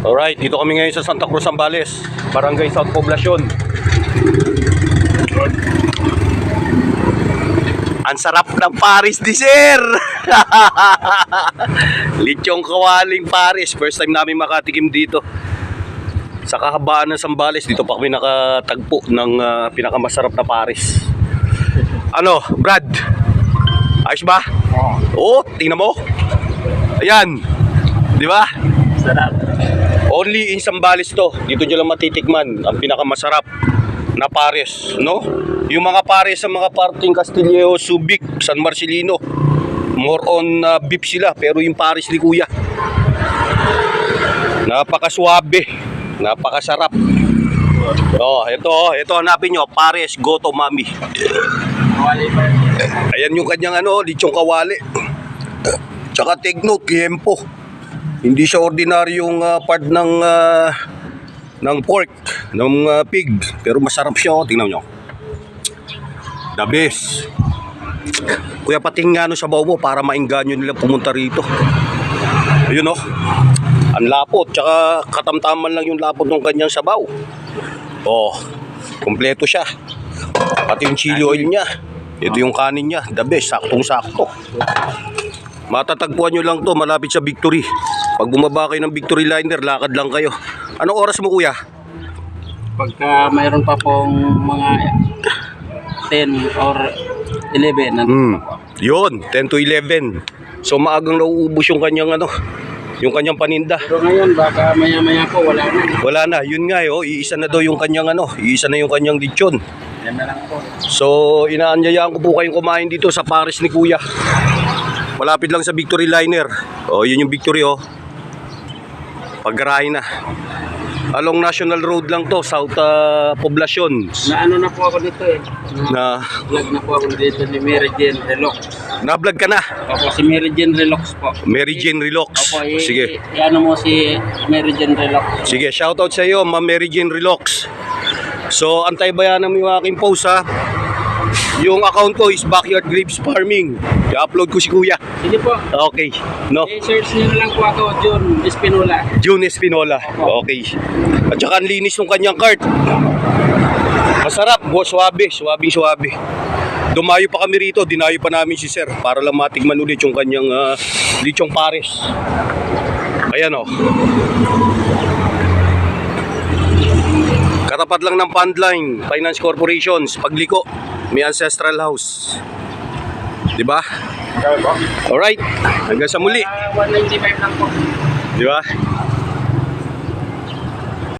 Alright, dito kami ngayon sa Santa Cruz, Zambales, Barangay South Poblacion. Ang sarap ng Paris sir! Lichong kawaling Paris. First time namin makatikim dito. Sa kahabaan ng Sambales, dito pa kami nakatagpo ng ah, pinakamasarap na Paris. Ano, Brad? Ayos ba? Oo, tingnan mo. Ayan. Di ba? Sarap. Only in Sambales to. Dito nyo lang matitikman ang pinakamasarap na pares, no? Yung mga pares sa mga parting Castillejo, Subic, San Marcelino, more on uh, beef sila, pero yung pares ni Kuya, napakaswabe, napakasarap. Oh, ito, ito hanapin nyo, pares Goto Mami. Ayan yung kanyang ano, lichong kawali. Tsaka take note, kiempo. Hindi siya ordinaryong ah, part ng ah, ng pork, ng ah, pig. Pero masarap siya, oh. tingnan nyo. The best. Kuya, pating ano sa bawo mo para maingganyo nila pumunta rito. Ayun oh. Ang lapot, tsaka katamtaman lang yung lapot ng kanyang sabaw. Oh, kompleto siya. Pati yung chili oil niya. Ito yung kanin niya. The best. Saktong-sakto. Matatagpuan nyo lang to malapit sa Victory. Pag bumaba kayo ng Victory Liner, lakad lang kayo. Anong oras mo kuya? Pagka mayroon pa pong mga 10 or 11 na Hmm. Yun, 10 to 11. So maagang nauubos yung kanyang ano, yung kanyang paninda. Pero ngayon baka maya-maya po wala na. Wala na, yun nga yo, iisa na daw yung kanyang ano, iisa na yung kanyang lechon. Yan na lang po. So, inaanyayaan ko po kayong kumain dito sa Paris ni Kuya. Malapit lang sa Victory Liner. Oh, yun yung Victory oh. Paggarahe na. Along National Road lang to, South uh, Poblacion. Na ano na po ako dito eh. Na vlog na po ako dito ni Mary Jane Relox. na-vlog ka na. Opo, si Mary Jane Relox po. Mary Jane Relax. Opo, i- Sige. i- ano mo si Mary Jane Relox. Sige, shoutout sa iyo, Ma'am Mary Jane Relax. So, antay bayanan mo yung aking post ha. Yung account ko is Backyard Grapes Farming. I-upload ko si Kuya. Sige po. Okay. No? I-search niyo na lang po ako, June Espinola. June Espinola. Okay. At saka ang linis ng kanyang cart. Masarap, bo, suwabe, suwabing suwabe. Dumayo pa kami rito, dinayo pa namin si Sir para lang matigman ulit yung kanyang uh, lichong pares. Ayan oh. Katapat lang ng Fundline Finance Corporations, pagliko, may ancestral house. 'Di ba? Alright, hanggang sa muli. Ah, 195 lang po. 'Di ba?